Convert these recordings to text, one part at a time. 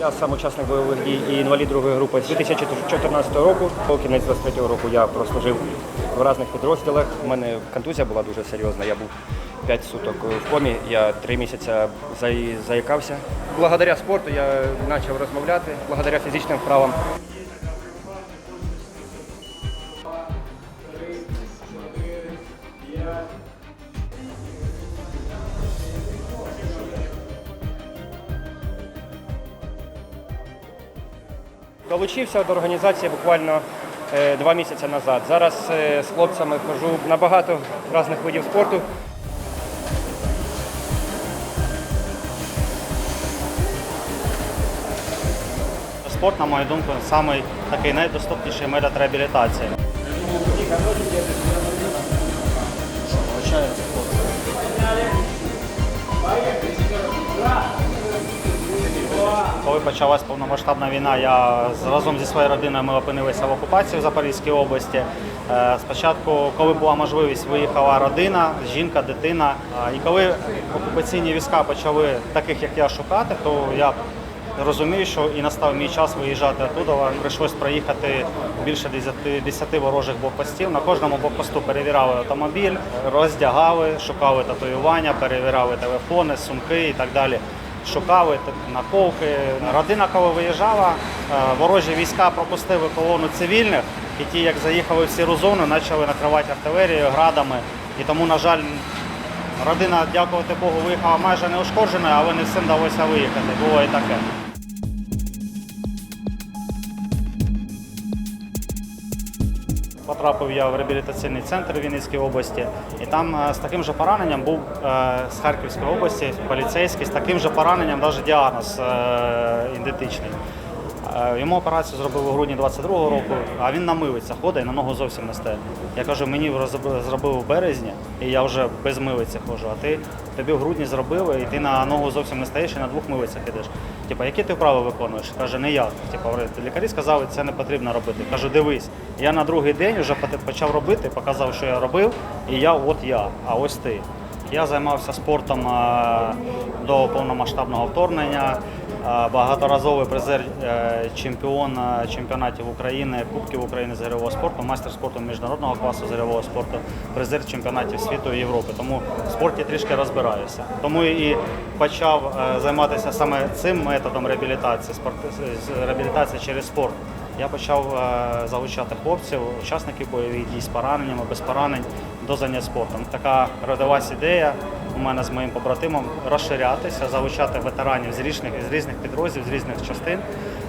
Я сам учасник бойових дій і інвалід другої групи з 2014 року. По кінець 23 року я прослужив в різних підрозділах. У мене контузія була дуже серйозна. Я був 5 суток в комі. Я 3 місяці заїкався. Благодаря спорту я почав розмовляти, благодаря фізичним вправам. Долучився до організації буквально е, два місяці назад. Зараз е, з хлопцями хожу на багато різних видів спорту. Спорт, на мою думку, самий такий найдоступніший метод реабілітації. Коли почалась повномасштабна війна, я разом зі своєю родиною ми опинилися в окупації в Запорізькій області. Е, Спочатку, коли була можливість, виїхала родина, жінка, дитина. Е, І коли окупаційні війська почали таких, як я, шукати, то я розумію, що і настав мій час виїжджати оттуда. Прийшлось проїхати більше 10, 10 ворожих блокпостів. На кожному блокпосту перевіряли автомобіль, роздягали, шукали татуювання, перевіряли телефони, сумки і так далі. Шукали так, наколки. Родина, коли виїжджала, е, ворожі війська пропустили колону цивільних, і ті, як заїхали в сіру зону, почали накривати артилерією, градами. І тому, на жаль, родина, дякувати Богу, виїхала майже неушкодженою, але не всім вдалося виїхати. Було і таке. Потрапив я в реабілітаційний центр в Вінницькій області, і там е, з таким же пораненням був е, з Харківської області поліцейський, з таким же пораненням, навіть діагноз е, ідентичний. Йому операцію зробили у грудні 22-го року, а він на милицях ходить на ногу зовсім не стає. Я кажу, мені зробили в березні, і я вже без милиці ходжу, а ти тобі в грудні зробили, і ти на ногу зовсім не стаєш і на двох милицях ідеш. Типа, які ти вправи виконуєш? Каже, не я. Типа, лікарі сказали, це не потрібно робити. Кажу, дивись, я на другий день вже почав робити, показав, що я робив, і я от я, а ось ти. Я займався спортом е, до повномасштабного вторгнення. Е, Багаторазовий призер е, чемпіон чемпіонатів України, Кубків України з гирьового спорту, майстер спорту міжнародного класу з гирьового спорту, призер чемпіонатів світу і Європи. Тому в спорті трішки розбираюся. Тому і почав займатися саме цим методом реабілітації, реабілітації через спорт. Я почав е, залучати хлопців, учасників бойових дій з пораненнями, без поранень до занять спортом. Така родилась ідея у мене з моїм побратимом розширятися, залучати ветеранів з різних з різних підрозділів, з різних частин.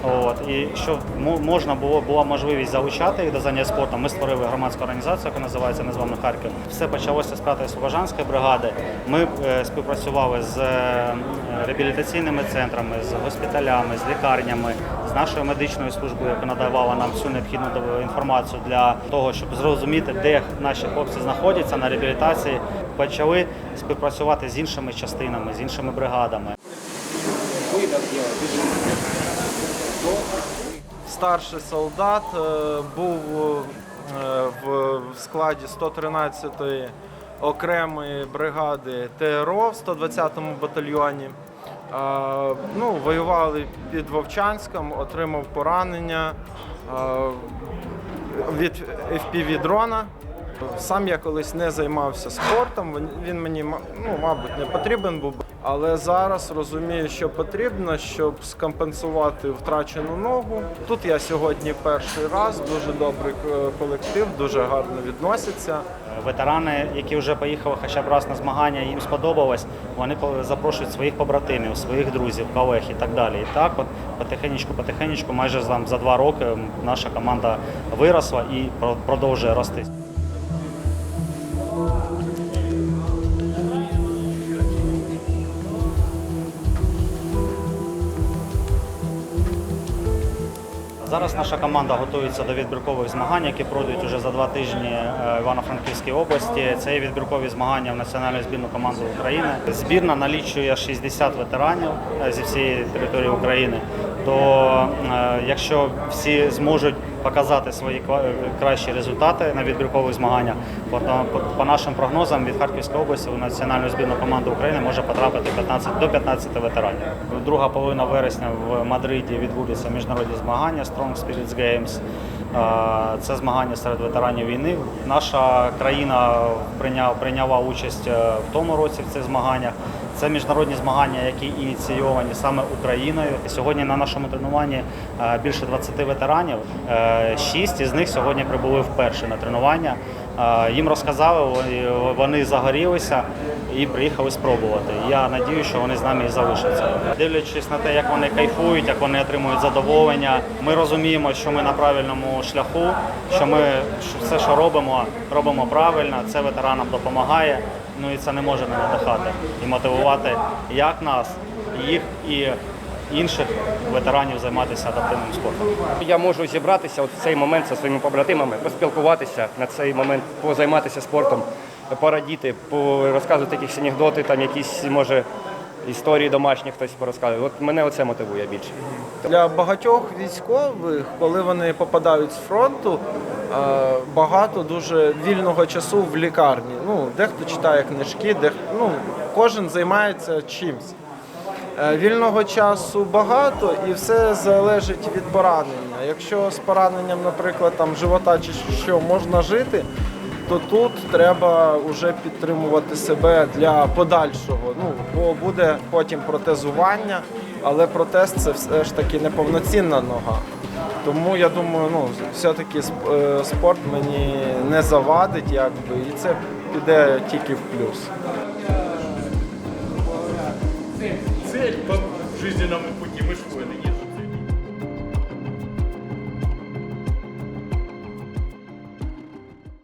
От і щоб мо- можна було була можливість залучати їх до занять спортом. Ми створили громадську організацію, яка називається Незваний Харків. Все почалося з 5-ї Слобожанської бригади. Ми е, співпрацювали з е, реабілітаційними центрами, з госпіталями, з лікарнями, з нашою медичною службою, яка надавала нам всю необхідну інформацію для того, щоб зрозуміти, де наші хлопці знаходяться на реабілітації. Почали співпрацювати з іншими частинами, з іншими бригадами. Старший солдат, е, був е, в складі 113-ї окремої бригади ТРО в 120-му батальйоні. Е, Ну, воювали під Вовчанськом, отримав поранення від FPV дрона. Сам я колись не займався спортом, він- мені ну, мабуть не потрібен був. Але зараз розумію, що потрібно, щоб скомпенсувати втрачену ногу. Тут я сьогодні перший раз, дуже добрий е, колектив, дуже гарно відносяться. Ветерани, які вже поїхали хоча б раз на змагання, їм сподобалось, вони запрошують своїх побратимів, своїх друзів, колег і так далі. І так, от потихенечку, потихенечку, майже за два роки наша команда виросла і про- продовжує рости. Зараз наша команда готується до відбіркових змагань, які пройдуть уже за два тижні е, в Івано-Франківській області. Це є відбіркові змагання в національну збірну команду України. Збірна налічує 60 ветеранів е, зі всієї території України. То е, якщо всі зможуть показати свої ква- кращі результати на відбіркових змаганнях. По, нашим прогнозам від Харківської області у національну збірну команду України може потрапити 15, до 15 ветеранів. Друга половина вересня в Мадриді відбудуться міжнародні змагання Strong Spirits Games. Е, Це змагання серед ветеранів війни. Наша країна прийняла, прийняла участь е, в тому році в цих змаганнях. Це міжнародні змагання, які ініційовані саме Україною. Сьогодні на нашому тренуванні е, більше 20 ветеранів. Е, Шість із них сьогодні прибули вперше на тренування. Е, Їм розказали, вони- загорілися і приїхали спробувати. Я надію, що вони з нами і залишаться. Дивлячись на те, як вони кайфують, як вони отримують задоволення, ми розуміємо, що ми на правильному шляху, що ми все, що робимо, робимо правильно. Це ветеранам допомагає. Ну і це не може не надихати і мотивувати як нас, їх і інших ветеранів займатися адаптивним спортом. Я можу зібратися от в цей момент зі своїми побратимами, поспілкуватися на цей момент, позайматися спортом, порадіти, розказувати якісь анекдоти, там якісь може історії домашні хтось порозказує. От мене оце мотивує більше. Для багатьох військових, коли вони попадають з фронту, е, багато дуже вільного часу в лікарні. Ну, дехто читає книжки, дехто ну, кожен займається чимось. Е, Вільного часу багато і все залежить від поранення. Якщо з пораненням, наприклад, там живота чи що можна жити, то тут треба вже підтримувати себе для подальшого. Ну бо буде потім протезування, але протез це все ж таки неповноцінна нога. Тому я думаю, ну все-таки е, спорт мені не завадить, якби, і це піде тільки в плюс. цель по жизненному пути, мы ж.